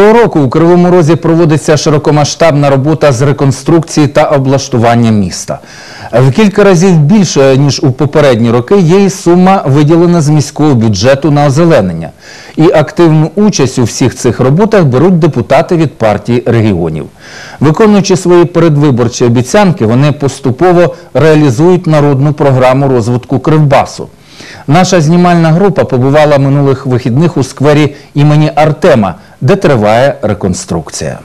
Цього року у Кривому Розі проводиться широкомасштабна робота з реконструкції та облаштування міста. В кілька разів більше, ніж у попередні роки, є і сума виділена з міського бюджету на озеленення. І активну участь у всіх цих роботах беруть депутати від партії регіонів. Виконуючи свої передвиборчі обіцянки, вони поступово реалізують народну програму розвитку Кривбасу. Наша знімальна група побувала минулих вихідних у сквері імені Артема, де триває реконструкція.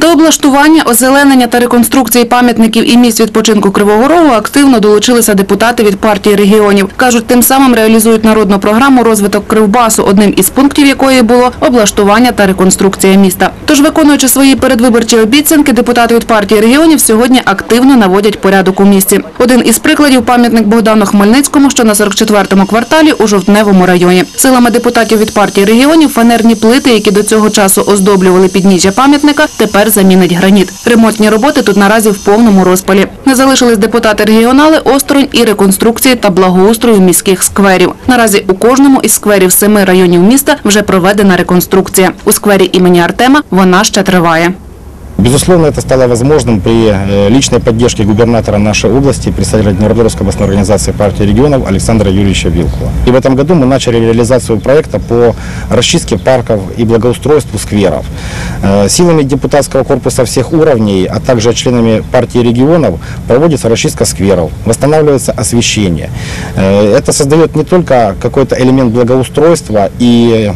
До облаштування, озеленення та реконструкції пам'ятників і місць відпочинку Кривого Рогу активно долучилися депутати від партії регіонів. Кажуть, тим самим реалізують народну програму розвиток Кривбасу, одним із пунктів якої було облаштування та реконструкція міста. Тож, виконуючи свої передвиборчі обіцянки, депутати від партії регіонів сьогодні активно наводять порядок у місті. Один із прикладів пам'ятник Богдану Хмельницькому, що на 44-му кварталі у Жовтневому районі. Силами депутатів від партії регіонів фанерні плити, які до цього часу оздоблювали підніжжя пам'ятника, тепер замінить граніт. Ремонтні роботи тут наразі в повному розпалі. Не залишились депутати регіонали осторонь і реконструкції та благоустрою міських скверів. Наразі у кожному із скверів семи районів міста вже проведена реконструкція. У сквері імені Артема вона ще триває. Безусловно, это стало возможным при э, личной поддержке губернатора нашей области, представителя Днепропетровской областной организации партии регионов Александра Юрьевича Вилкова. И в этом году мы начали реализацию проекта по расчистке парков и благоустройству скверов. Э, Силами депутатского корпуса всех уровней, а также членами партии регионов проводится расчистка скверов, восстанавливается освещение. Э, Это создает не только какой-то элемент благоустройства и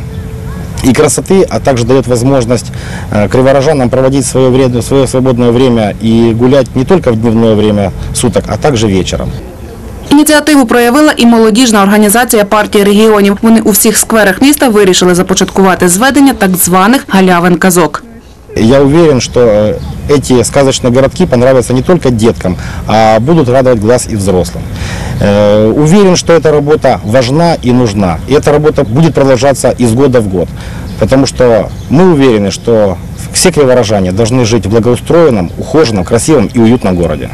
и красоты, а также дает возможность э, криворожанам проводить свое, время, свое свободное время и гулять не только в дневное время суток, а также вечером. Ініціативу проявила і молодіжна організація партії регіонів. Вони у всіх скверах міста вирішили започаткувати зведення так званих галявин казок. Я уверен, что э, эти сказочные городки понравятся не только деткам, а будут радовать глаз и взрослым. Э, Уверен, что эта работа важна и нужна. И эта работа будет продолжаться из года в год. Потому что мы уверены, что все криворожане должны жить в благоустроенном, ухоженном, красивом и уютном городе.